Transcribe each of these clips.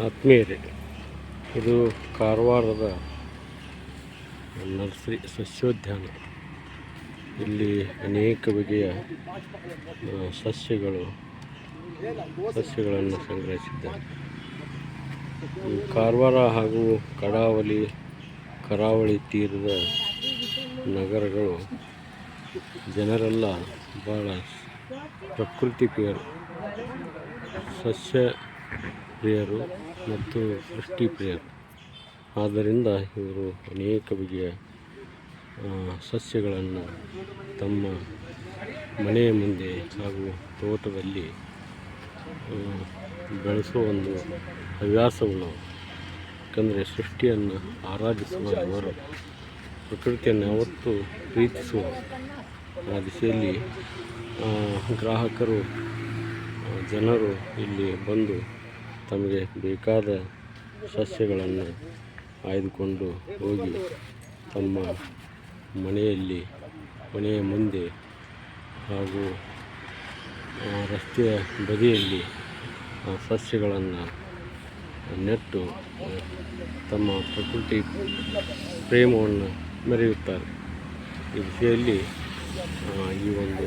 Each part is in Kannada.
ಆತ್ಮೀಯರೇ ಇದು ಕಾರವಾರದ ನರ್ಸರಿ ಸಸ್ಯೋದ್ಯಾನ. ಇಲ್ಲಿ ಅನೇಕ ಬಗೆಯ ಸಸ್ಯಗಳು, ಸಸ್ಯಗಳನ್ನು ಸಂಗ್ರಹಿಸಿದ್ದಾರೆ. ಕಾರವಾರ ಹಾಗೂ ಕಡಾವಳಿ, ಕರಾವಳಿ ತೀರದ ನಗರಗಳು ಜನರೆಲ್ಲ ಭಾಳ ಪ್ರಕೃತಿ ಪ್ರಿಯರು. ಸಸ್ಯ ಪ್ರಿಯರು ಮತ್ತು ಸೃಷ್ಟಿ ಪ್ರಿಯರು ಆದ್ದರಿಂದ ಇವರು ಅನೇಕ ಬಗೆಯ ಸಸ್ಯಗಳನ್ನು ತಮ್ಮ ಮನೆಯ ಮುಂದೆ ಹಾಗೂ ತೋಟದಲ್ಲಿ ಬೆಳೆಸುವ ಒಂದು ಹವ್ಯಾಸವನ್ನು, ಯಾಕಂದರೆ ಸೃಷ್ಟಿಯನ್ನು ಆರಾಧಿಸುವ ಇವರು, ಪ್ರಕೃತಿಯನ್ನು ಯಾವತ್ತೂ ಪ್ರೀತಿಸುವ ಆ ದಿಸೆಯಲ್ಲಿ ಗ್ರಾಹಕರು ಜನರು ಇಲ್ಲಿ ಬಂದು ತಮಗೆ ಬೇಕಾದ ಸಸ್ಯಗಳನ್ನು ಆಯ್ದುಕೊಂಡು ಹೋಗಿ ತಮ್ಮ ಮನೆಯಲ್ಲಿ ಮನೆಯ ಮುಂದೆ ಹಾಗೂ ರಸ್ತೆಯ ಬದಿಯಲ್ಲಿ ಆ, ಸಸ್ಯಗಳನ್ನು ನೆಟ್ಟು ತಮ್ಮ ಪ್ರಕೃತಿ ಪ್ರೇಮವನ್ನು ಮೆರೆಯುತ್ತಾರೆ. ಈ ವಿಷಯದಲ್ಲಿ ಈ ಒಂದು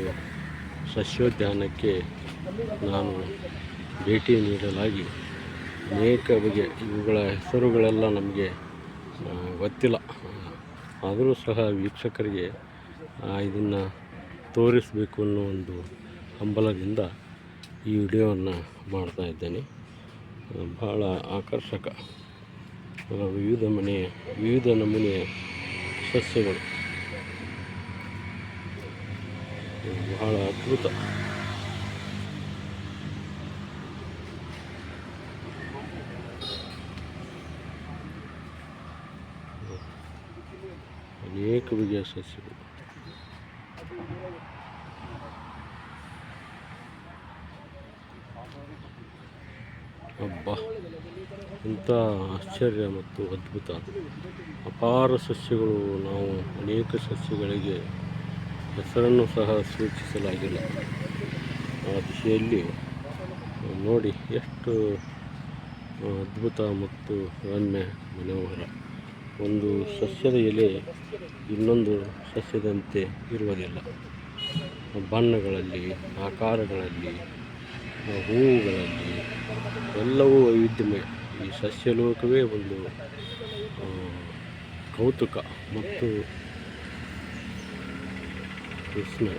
ಸಸ್ಯೋದ್ಯಾನಕ್ಕೆ ನಾನು ಭೇಟಿ ನೀಡಲಾಗಿ ಅನೇಕ ಬಗೆ ಇವುಗಳ ಹೆಸರುಗಳೆಲ್ಲ ನಮಗೆ ಗೊತ್ತಿಲ್ಲ. ಆದರೂ ಸಹ ವೀಕ್ಷಕರಿಗೆ ಇದನ್ನು ತೋರಿಸಬೇಕು ಅನ್ನೋ ಒಂದು ಹಂಬಲದಿಂದ ಈ ವಿಡಿಯೋವನ್ನು ಮಾಡ್ತಾ ಇದ್ದೇನೆ. ಬಹಳ ಆಕರ್ಷಕ. ವಿವಿಧ ಮನೆಯ, ವಿವಿಧ ನಮೂನೆಯ ಸಸ್ಯಗಳು. ಬಹಳ ಅದ್ಭುತ. ಅನೇಕ ಬಗೆಯ ಸಸ್ಯಗಳು ಹಬ್ಬ ಇಂಥ ಆಶ್ಚರ್ಯ ಮತ್ತು ಅದ್ಭುತ. ಅಪಾರ ಸಸ್ಯಗಳು, ನಾವು ಅನೇಕ ಸಸ್ಯಗಳಿಗೆ ಹೆಸರನ್ನು ಸಹ ಸೂಚಿಸಲಾಗಿಲ್ಲ. ಆ ದಿಶೆಯಲ್ಲಿ ನೋಡಿ, ಎಷ್ಟು ಅದ್ಭುತ ಮತ್ತು ರಮ್ಯ ಮನೋಹರ. ಒಂದು ಸಸ್ಯದ ಎಲೆ ಇನ್ನೊಂದು ಸಸ್ಯದಂತೆ ಇರುವುದಿಲ್ಲ. ಬಣ್ಣಗಳಲ್ಲಿ, ಆಕಾರಗಳಲ್ಲಿ, ಹೂವುಗಳಲ್ಲಿ ಎಲ್ಲವೂ ವೈವಿಧ್ಯಮಯ ಈ ಸಸ್ಯಲೋಕವೇ ಒಂದು ಕೌತುಕ ಮತ್ತು ವಿಸ್ಮಯ